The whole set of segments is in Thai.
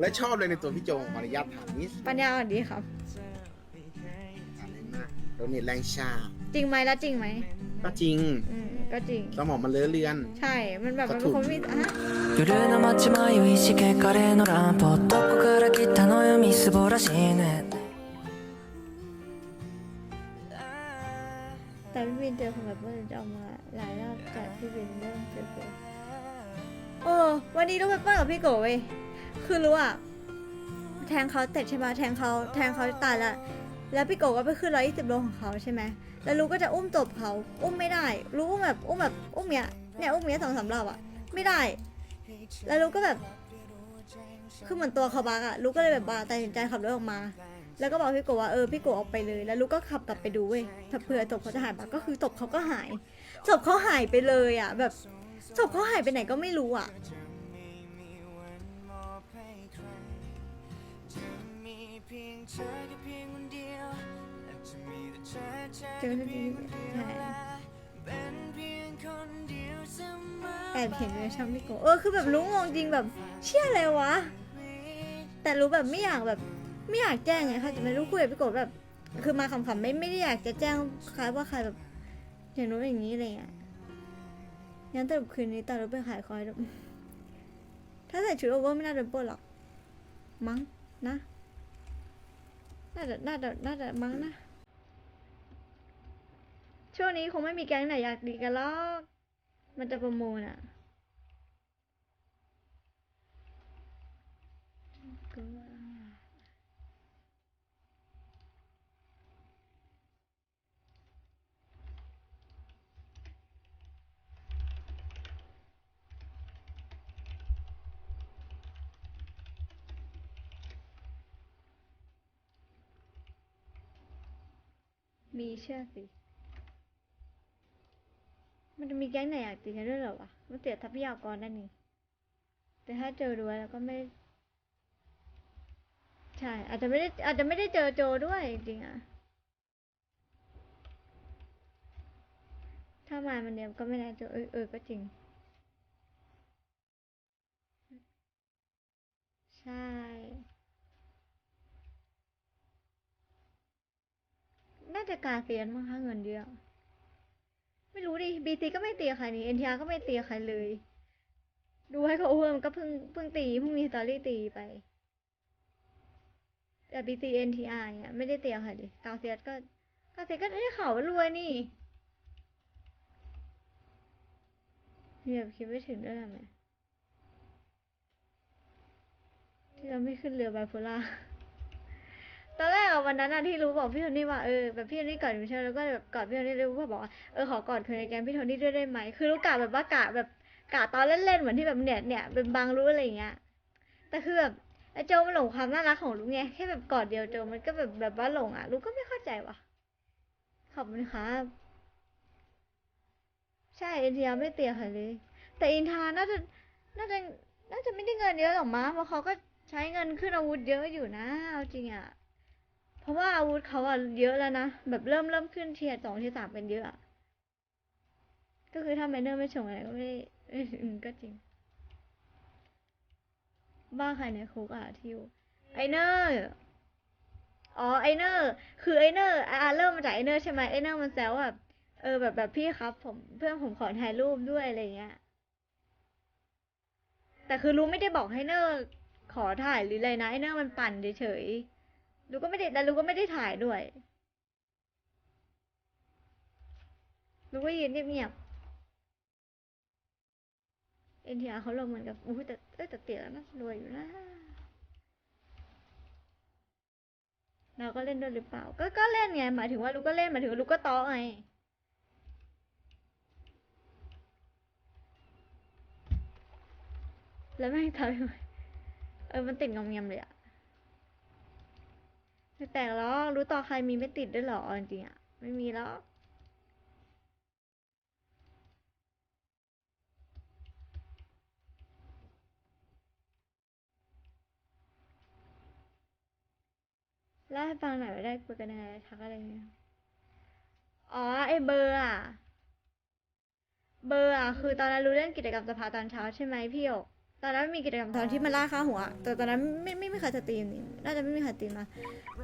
และชอบเลยในตัวพี่โจขออนุญาตถามนิด ปัญญาอ่อนดีครับ ถามเลยนะโดนเน็ตแรงชา จริงไหมแล้วจริงไหม ก็จริง อืมก็จริง สมองมันเลอะเลือน ใช่ มันแบบมันเป็นคนไม่มีฮะ 夜の街迷いしけカレーのランプどこから来たのよみすぼらしいね แต่พี่บินเจอคนแบบว่าจะเอามาหลายรอบจากพี่บินเริ่มเจอเจอโอ้วันนี้ลูกเปเปอร์กับพี่โกเว้ย คือรู้อะแทงเขาเตะใช่ไหมแทงเขาแทงเขาตายละแล้วพี่โกก็ไปขึ้นร้อยยี่สิบโลของเขาใช่ไหมแล้วลูกก็จะอุ้มตบเขาอุ้มไม่ได้ ลูกอุ้มแบบอุ้มแบบอุ้มเนี้ยเนี่ยอุ้มเนี้ยสองสามรอบอะ ไม่ได้ แล้วลูกก็แบบ คือเหมือนตัวเขาบักอะลูกก็เลยแบบบาตัดสินใจขับรถออกมา แล้วก็บอกพี่โกว่าเออพี่โกออกไปเลย แล้วลูกก็ขับกลับไปดูเว้ยถ้าเผื่อศพเขาจะหายไปก็คือศพเขาก็หายศพเขาหายไปเลยอะ แบบศพเขาหายไปไหนก็ไม่รู้อะ เจอที่นี่ใช่แอบเห็นเลยช่างพี่โกเออคือแบบรู้งงจริงแบบเชื่ออะไรวะ แต่รู้แบบไม่อยากแบบไม่อยากแจ้งไงค่ะจะไม่รู้คุยกับพี่โกแบบ คือมาขำๆไม่ไม่ได้อยากจะแจ้งใครว่าใครแบบอย่างนู้นอย่างนี้อะไรเงี้ยงั้นแต่คืนนี้ตอนเราไปขายคอยดู ถ้าใส่ชุดโอเวอร์ไม่น่าโดนปล้นหรอก มั้งนะ น่าจะ น่าจะ น่าจะมั้งนะ ช่วงนี้คงไม่มีแก๊งไหนอยากดีกันหรอก มันจะประมูลอะ มีเชื่อสิ มันจะมีแก๊งไหนอยากตีกันด้วยเหรอวะ มันเสียทรัพยากรด้านนี้แต่ถ้าเจอด้วยแล้วก็ไม่ ใช่ อาจจะไม่ได้อาจจะไม่ได้เจอโจด้วยจริงๆอะถ้ามามันเดียวก็ไม่ได้เจอเออเออก็จริง ใช่ น่า จะกาเซียนมั้งคะเงินเยอะไม่รู้ดิบีซีก็ไม่ตีกับใครนี่เอ็นทีอาร์ก็ไม่ตีกับใครเลย ดูให้เขาเพิ่มก็เพิ่งเพิ่งตีเพิ่งมีสตอรี่ตีไป แต่บีซีเอ็นทีอาร์เนี่ยไม่ได้ตีกับใครดิกาเซียสก็กาเซียสก็ได้ข่าวว่ารวยนี่เนี่ยคิดไม่ถึงด้วยทำไมที่เราไม่ขึ้นเรือไบโพล่า ตอนแรกอะวันนั้นอะที่รู้บอกพี่โทนี่ว่าเออแบบพี่โทนี่กอดมิเชลแล้วก็แบบกอดพี่โทนี่เลยว่าบอกว่าเออขอกอดคนในแกงพี่โทนี่ด้วยได้ไหมคือรู้กะแบบว่ากะแบบกะตอนเล่นๆเหมือนที่แบบเนี่ยเนี่ยเป็นบางรู้อะไรอย่างเงี้ยแต่คือแบบไอ้โจมันหลงความน่ารักของลูกไงแค่แบบกอดเดียวโจมันก็แบบแบบว่าหลงอะลูกก็ไม่เข้าใจว่ะขอบคุณครับใช่เอ็นทีอาร์ไม่เตียค่ะเลย แต่อินทาน่าจะน่าจะน่าจะไม่ได้เงินเยอะหรอกมั้งเพราะเขาก็ใช้เงินขึ้นอาวุธเยอะอยู่นะเอาจริงอะ เพราะว่าอาวุธเขาอะเยอะแล้วนะ แบบเริ่มเริ่มขึ้นเทียร์สองเทียร์สามเป็นเยอะ ก็คือถ้าไมเนอร์ไม่ชงอะไรก็ไม่ก็จริง บ้าใครในคุกอะทิวไอเนอร์อ๋อไอเนอร์ คือไอเนอร์อ่าเริ่มมาจากไอเนอร์ใช่ไหมไอเนอร์มันแซวแบบเออแบบแบบพี่ครับ ผมเพื่อนผมขอถ่ายรูปด้วยอะไรเงี้ยแต่คือรู้ไม่ได้บอกให้เนอร์ขอถ่ายหรืออะไรนะไอเนอร์มันปั่นเฉยๆ ลูกก็ไม่ได้แล้วลูกก็ไม่ได้ถ่ายด้วย ลูกก็ยืนเงียบเอ็นทีอาร์เขาลงเหมือนกับอุ้แต่เอ้ยแต่เตี๋ยน่ารวยอยู่นะเราก็เล่นด้วยหรือเปล่า ก็ก็เล่นไง หมายถึงว่าลูกก็เล่นหมายถึงว่าลูกก็ต้อไงแล้วแม่งทำยังไงเออ มันติดงอมแงมเลยอะ ไม่แปลกหรอกรู้ต่อใครมีไม่ติดด้วยหรอจริงๆอะ ไม่มีแล้วเล่าให้ฟังหน่อยว่าได้คุยกันยังไงทักอะไรเงี้ยอ๋อไอเบอร์อะ เบอร์อะ คือตอนนั้นรู้เรื่องกิจกรรมสภาตอนเช้าใช่ไหมพี่หยก ตตอนนั้นมีกิจกรรมตอนที่มันล่าค่าหัว แต่ตอนนั้นไม่ไม่ไม่เคยสตรีมนี่น่าจะไม่มีใครสตรีมมา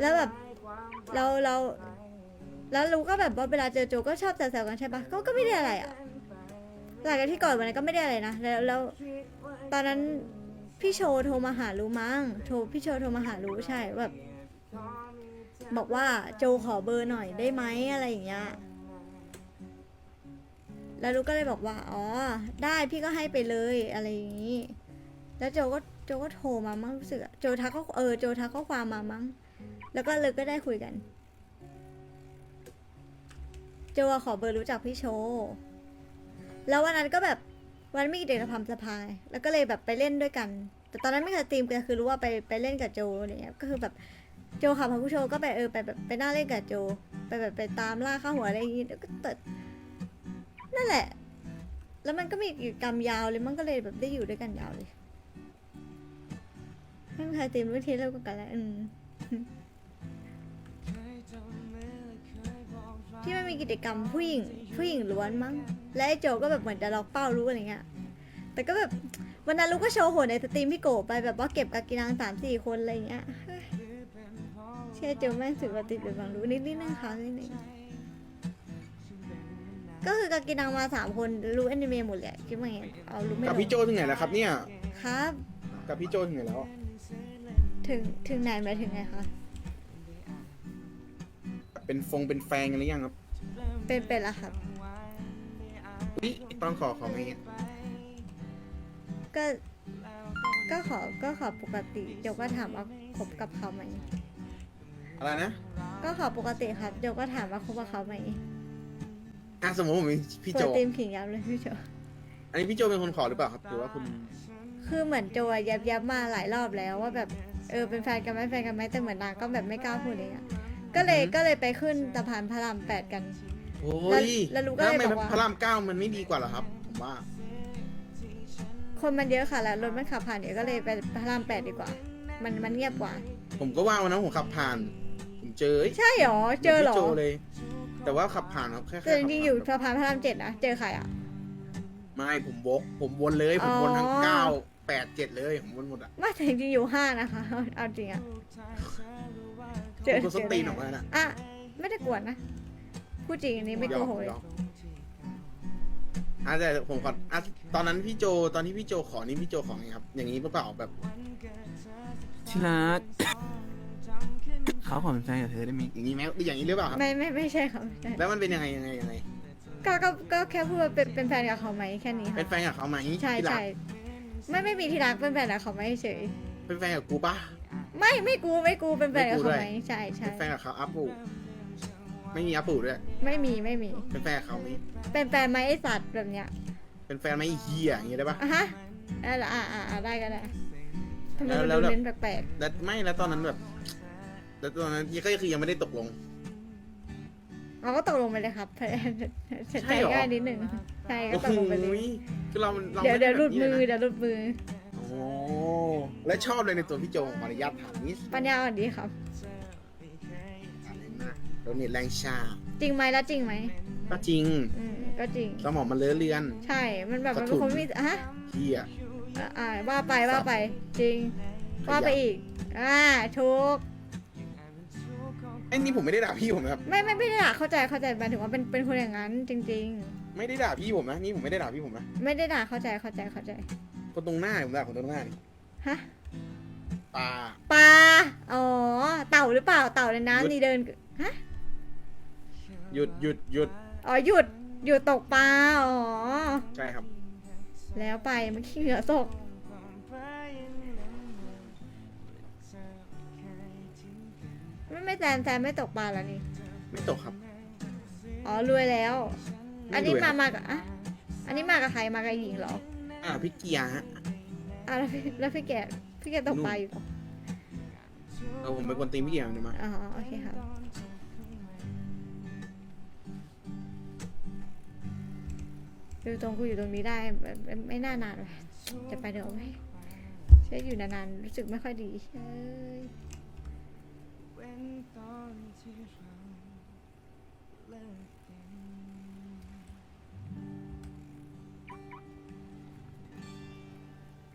แล้วแบบเราเรา แล้วรู้ก็แบบว่าเวลาเจอโจก็ชอบแซวๆกันใช่ปะก็ก็ไม่ได้อะไรอะหลังจากที่ก่อนวันนั้นก็ไม่ได้อะไรนะแล้วแล้วตอนนั้นพี่โชว์โทรมาหารู้มั้งโทรพี่โชว์โทรมาหารู้ใช่แบบบอกว่าโจขอเบอร์หน่อยได้ไหมอะไรอย่างเงี้ยแล้วลูกก็เลยบอกว่า อ๋อ ได้พี่ก็ให้ไปเลยอะไรอย่างนี้ แล้วโจก็โจก็โทรมามั้งรู้สึกอะโจทักก็เออโจทักข้อความมามั้ง แล้วก็เลยก็ได้คุยกัน โจอะขอเบอร์รู้จักพี่โช แล้ววันนั้นก็แบบวันมีเด็กทำสะพายแล้วก็เลยแบบไปเล่นด้วยกัน แต่ตอนนั้นไม่เคยตีมกันคือรู้ว่าไปไปเล่นกับโจอะไรเงี้ยก็คือแบบโจขับพาผู้โชก็ไปเออไปแบบไปนั่งเล่นกับโจ ไปแบบไปตามล่าข้าหัวอะไรอย่างงี้แล้วก็เติดนั่นแหละ แล้วมันก็มีกิจกรรมยาวเลยมันก็เลยแบบได้อยู่ด้วยกันยาวเลย ไม่มีใครตีมวิธีเลิกกันแล้วอืมที่มันมีกิจกรรมผู้หญิงผู้หญิงล้วนมั้ง และไอ้โจก็แบบเหมือนจะล็อกเป้ารู้อะไรเงี้ย แต่ก็แบบวันนั้นลูกก็โชว์โหดในสตรีมพี่โกไปแบบว่าเก็บกากินังสามสี่คนอะไรเงี้ยเฮ้ยเชื่อโจแม่งถือว่าติดเป็นบางรู้นิดนิดนึงค่ะนิดนึงก็คือกากินังมาสามคนรู้แอนิเมะหมดเลยคิดว่าไงเอารู้ไม่กับรู้พี่โจถึงไหนแล้วครับเนี่ย ครับ กับพี่โจถึงไหนแล้ว ถึงถึงไหนหมายถึงไงคะเป็นฟงเป็นแฟนกันหรือยังครับเป็นเป็นละครับอุ๊ยต้องขอขอไงก็ก็ขอก็ขอปกติโจก็ถามว่าคบกับเขาไหมอะไรนะก็ขอปกติครับโจก็ถามว่าคบกับเขาไหมอะสมมติผมเป็นพี่เปิโจดตีมขิงยับเลยพี่โจอันนี้พี่โจเป็นคนขอหรือเปล่าครับหรือว่าคุณคือเหมือนโจอะยับยับมาหลายรอบแล้วว่าแบบ เออเป็นแฟนกันไหมแฟนกันไหมแต่เหมือนนางก็แบบไม่กล้าพูดเองอะก็เลยก็เลยไปขึ้นสะพานพระรามแปดกัน โอ้แล้วยแล้วรู้ก็เลยทำไมบอกว่า พระรามเก้ามันไม่ดีกว่าเหรอครับผมว่า คนมันเยอะค่ะแล้วรถมันขับผ่านเดี๋ยวก็เลยไปพระรามแปดดีกว่า มันมันเงียบกว่า ผมก็ว่าวันนั้นผมขับผ่าน ผมเจอเอ้ยใช่หรอเจอเหรอพี่โจเลย แต่ว่าขับผ่านครับแค่แต่แค่จขับริงๆผ่านอยู่สะพานพระรามเจ็ดนะเจอใครอะ ไม่ผมวกผมวนเลย ผมวนทั้งอ๋อ เก้า แปดเจ็ดเลยผมวนหมดอะไม่แต่จริงๆอยู่ห้านะคะเอาเอาจริงอะผมก็สตีนออกมาน่ะอะไม่ได้กวนนะพูดจริงอันนี้ไม่โกหกเลย ยอมอะแต่ผมขออะตอนนั้นพี่โจตอนที่พี่โจขอนี่พี่โจขอไงครับ อย่างนี้หรือเปล่าแบบที่รัก เขาขอเป็นแฟนกับเธอได้ไหมอย่างนี้ไหมอย่างนี้หรือเปล่าครับ ไม่ไม่ไม่ใช่ครับไม่ใช่แล้วมันเป็นยังไงยังไงยังไงก็ก็ก็แค่พูดว่าเป็นเป็นแฟนกับเขาไหมแค่นี้เป็ค่ะนแฟนกับเขาไหมใช่ที่รักใช่ ไม่ไม่มีที่รักเป็นแฟนกับเขาไหมเฉย เป็นแฟนกับกูปะ ไม่ไม่กูไม่กูเป็นแฟนกับเขาไม่กูด้วยไหมใช่ใช่เป็นแฟนกับเขาอัปปูไม่มีอัปปูด้วย ไม่มีไม่มี เป็นแฟนกับเขาไหมเป็นแฟนไหมไอสัตว์แบบเนี้ยเป็นแฟนไหมไอ้เฮียอย่างนี้ได้ปะอะฮะอะอะอะอะได้ก็ได้ทำไมมันแล้วดูแล้ว เล่นแปลกแล้วไม่แล้วตอนนั้นแบบ แล้วตอนนั้นก็คือยังไม่ได้ตกลงๆ เราก็ตกลงไปเลยครับเฉยใช่เหรอ ง่ายนิดหนึ่งใช่ก็โอ้ตโหกลงไปเลยคือเราเราเดี๋ยวไม่เดี๋ยวหลุดแบบมือนี้นะเดี๋ยวหลุดมือ โอ้และชอบเลยในตัวพี่โจขออนุญาตถามนิดปัญญาอ่อนดีครับโดนเน็ตแรงชาจริงไหมแล้วจริงไหมก็จริงอืมก็จริง สมองมันเลอะเลือน ใช่ มันแบบมันกระเป็นถุคนนมีฮะเฮียอะอ่าว่าไปว่าไป จริงขยะว่าไปอีก อ่าถูก ไอ้นี่ผมไม่ได้ด่าพี่ผมนะครับ ไม่ไม่ไม่ได้ด่าเข้าใจเข้าใจหมายถึงว่าเป็นเป็นคนอย่างนั้นจริง ไม่ได้ด่าพี่ผมนะนี่ผมไม่ได้ด่าพี่ผมนะๆ ไม่ได้ด่าเข้าใจเข้าใจเข้าใจคนตรงหน้าผมด่าคนตรงหน้านี่ฮะปลาปลาอ๋อเต่าหรือเปล่าเต่าในหยุดน้ำนี่เดินฮะหยุดหยุดหยุดอ๋อหยุดหยุดตกปลาอ๋อ ใช่ครับ แล้วไปเมื่อกี้เหงื่อตก ไม่ไม่แซนแซนไม่ตกปลาแล้วนี่ ไม่ตกครับ อ๋อรวยแล้วไม่อันนี้รวยครัมาบมากับอะอันนี้มากับใครมากับหญิงเหรอ อ่าพี่เกียร์ฮะอะแล้วพี่แล้วพี่แกพี่แกตกปลาอยู่เหรอเออผมเป็นคนตีมพี่เกียร์เนี่ยมาอ๋อโอเคครับ ดูตรงกูอยู่ตรงนี้ได้แบบไม่ไม่น่านานเลยจะไปเดี๋ยวไหมใช้อยู่นานๆรู้สึกไม่ค่อยดีเอ้ย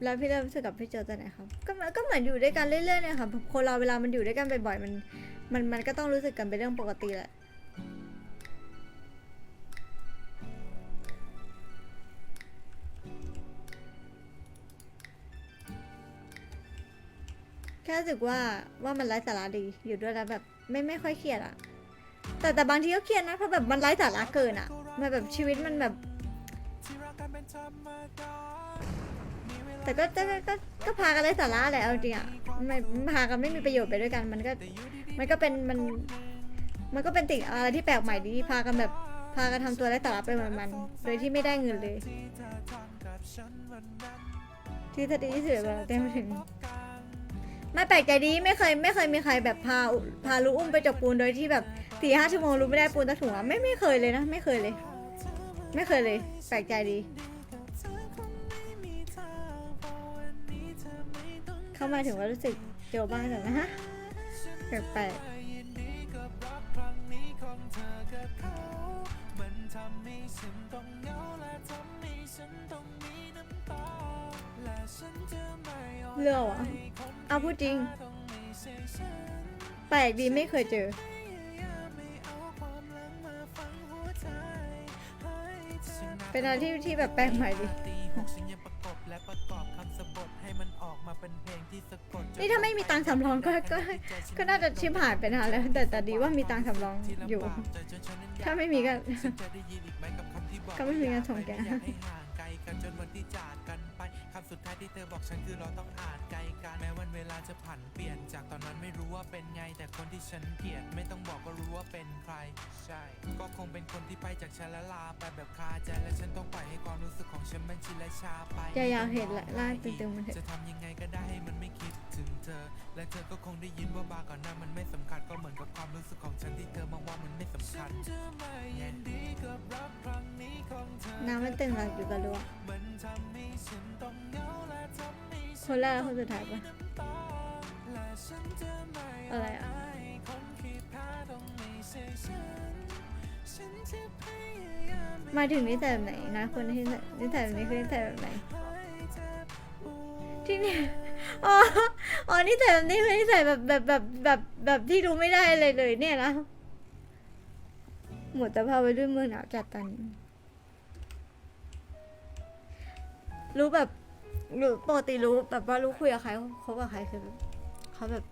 แล้วพี่เริ่มรู้สึกกับพี่โจตอนไหนครับก็มันก็เหมือนอยู่ด้วยกันเรื่อยๆเนี่ยค่ะคนเราเวลามันอยู่ด้วยกันบ่อยๆมันมันมันก็ต้องรู้สึกกันเป็นเรื่องปกติแหละ รู้สึกว่าว่ามันไร้สาระดีอยู่ด้วยแล้วแบบไม่ไม่ค่อยเครียดอะแต่แต่บางทีก็เครียดนะเพราะแบบมันไร้สาระเกินอะมันแบบชีวิตมันแบบ แต่ก็ก็ก็ก็พากันไร้สาระแหละเอาจริงอะไม่พากันไม่มีประโยชน์ไปด้วยกัน มันก็มันก็เป็นมัน มันก็เป็นสิ่งอะไรที่แปลกใหม่ดีพากันแบบพากันทำตัวไร้สาระไปเหมือนกัน โดยที่ไม่ได้เงินเลย ที่สติที่สุดเราเต็มถึง ไม่แปลกใจดีไม่เคยไม่เคยมีใครแบบพาพาลูกอุ้มไปจกปูนโดยที่แบบสี่ห้าชั่วโมงลูกไม่ได้ปูนสักถุงอะไม่ไม่เคยเลยนะ ไม่เคยเลย ไม่เคยเลย แปลกใจดีเข้ามาถึงว่ารู้สึกเจอบ้างแต่นะฮะแปลกๆ เรื่องวะเอาพูดจริง แปลกดีไม่เคยเจอ เป็นอะไรที่ที่แบบแปลกใหม่ดีนี่ถ้าไม่มีตังค์สำรองก็ก็ก็น่าจะชิมหายไปนานแล้ว แต่แต่ดีว่ามีตังค์สำรองอยู่ ถ้าไม่มีก็ ก็ไม่มีเงินส่งแก ฉันคือเราต้องผ่าน กลกันแม้วันเวลาจะผันเปลี่ยน จากตอนนั้นไม่รู้ว่าเป็นไง แต่คนที่ฉันเกลียดไม่ต้องบอกก็รู้ว่าเป็นใคร ใช่ ก็คงเป็นคนที่ไปจากฉันและลาไปแบบคาใจและฉันต้องปล่อยให้ความรู้สึกของฉันมันชินและชาไปจะอยากเห็นละลากตึงๆมันเถจะอะทำยังไงก็ได้ให้มันไม่คิดถึงเธอ และเธอก็คงได้ยินว่าบาร์ก่อนหน้ามันไม่สำคัญก็เหมือนกับความรู้สึกของฉันที่เธอมองว่ามันไม่สำคัญ น้ำมันตึงหลักอยู่กับรัวคนแรกและ คนแรกคนสุดท้ายปะอะไรอะมาถึงนิสัยแบบไหนนะ คนที่นิสัยแบบนี้คือนิสัยแบบไหนที่นี่อ๋ออ๋อนิสัยแบบนี้คือนิสัยแบบแบบแบบแบบแบบที่รู้ไม่ได้เลยเลย เนี่ยนะหมดแต่พาไปด้วยเมืองหนาวจัดตอนนี้รู้แบบ หรู้ปกติรู้แบบว่ารู้คุยกับใครคบกับใครคือแบบเขาแบบ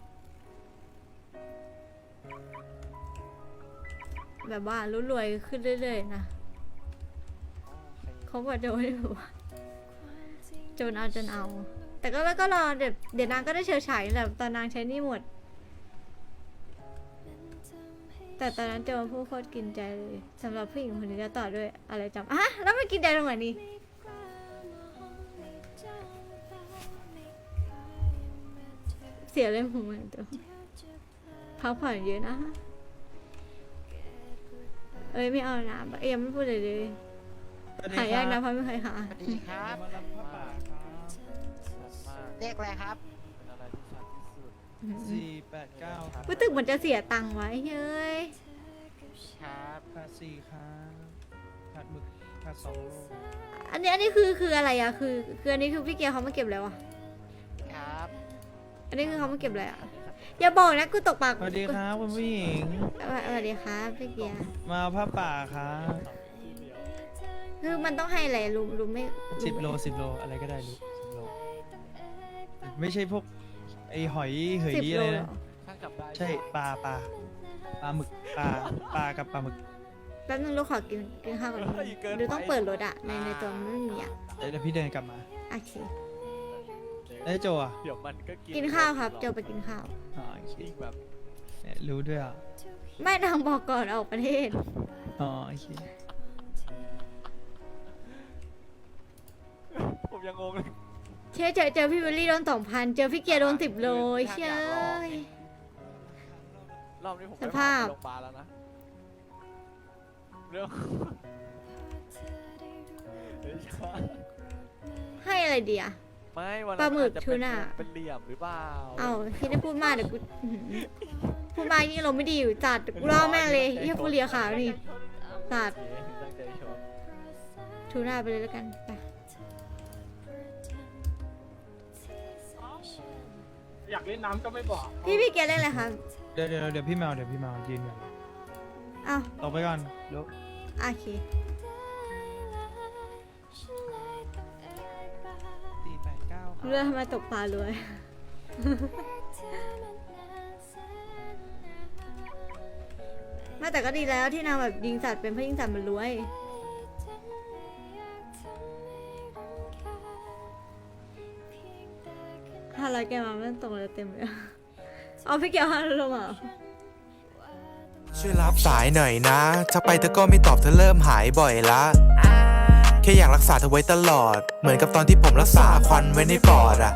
แบบว่ารู้รวยขึ้นเรื่อยๆนะเขาบอกจะไม่ได้แบบว่าจนเอาจนเอา แต่ก็แล้วก็รอเดี๋ยวเดี๋ยวนางก็ได้เชิดฉายแหละตอนนางใช้นี่หมด แต่ตอนนั้นเจอผู้โคตรกินใจเลยสำหรับผู้หญิงคนนี้แล้วต่อด้วยอะไรจำอะแล้วมันกินใจตรงไหนนี่ เสียเลยผมเหมือนตัวพักผ่อนเยอะนะเอ้ยไม่เอานะเอ้ยยังไม่พูดเลยเลยหายากนะเพราะไม่เคยหาสวัสดีครับเรียกอะไรครับสี่แปดเก้าครับพูดตึกเหมือนจะเสียตังค์ไว้เฮ้ยครับผัดสี่ครับผัดหมึกผัดสองโลอันนี้อันนี้คือคืออะไรอะคือคืออันนี้คือพี่เกียร์เขามาเก็บแล้วอะครับ อันนี้คือเขามาเก็บอะไรอะอย่าบอกนะกูตกปากสวัสดีครับคุณผู้หญิงสวัสดีครับพี่เกียร์มาเอาผ้าป่าครับคือมันต้องให้อะไรรู้รู้ไม่รู้สิบโลสิบโลอะไรก็ได้ลูกสิบโล ไม่ใช่พวกไอหอยเหยสิบอะโลไรเหรนะ อใช่ปลาปลาปลาหมึกปลาปลากับปลาหมึกแป๊บนึงลูกขอกินกินข้าวก่อนดูต้องเปิดรถอะในในตัวมันไม่มีอะเดี๋ยวพี่เดินกลับมา โอเค แล้วโจอะเดี๋ยวมันก็กินกินข้าวครับเจอไปกินข้าว อ๋อโอเคยิ่งแบบเนี่ยรู้ด้วยอะไม่นางบอกก่อนออกประเทศ อ๋อโอเคผมยังงงเลยเชื่อเจอเจอพี่วิลลี่โดนสองพันเจอพี่เกียร์โดนสิบโลเชื่อรอบนี้ผมสไปภาพ โรงพยาบาลแล้วนะเรื่องไม่ใช่ให้อะไรดีอะ ไม่วันปลาหมึกอจจะทูน่า เป็นเหลี่ยมหรือเปล่าเอาพี่ได้พูดมากเดี๋ยวกูอื้อหือพูดมากยิ่งเราไม่ดีอยู่จัดกูล่อแม่งเลยเฮียกูเลียขาวนี่จัดโอเคตั้งใจชมทูน่าไปเลยแล้วกันไปอยากเล่นน้ำก็ไม่บอกพี่พี่เกียร์เล่นอะไรครับเดี๋ยวเดี๋ยวเดี๋ยวพี่แมวเดี๋ยวพี่แมวยืนก่อนอ้าวตกไปก่อนลุกโอเค เก้าเรือทำไมตกปลารวย ไม่แต่ก็ดีแล้วที่นางแบบยิงสัตว์เป็นเพราะยิงสัตว์มันรวยห้าร้อยแกมาไม่ตรงเลยเต็มเลยเอาพี่เกียวห้าร้อยลงเหรอช่วยรับสายหน่อยนะ ถ้าไปเธอก็ไม่ตอบเธอเริ่มหายบ่อยละ แค่อยากรักษาเธอไว้ตลอด เหมือนกับตอนที่ผมรักษาควันไว้ในปอดอะ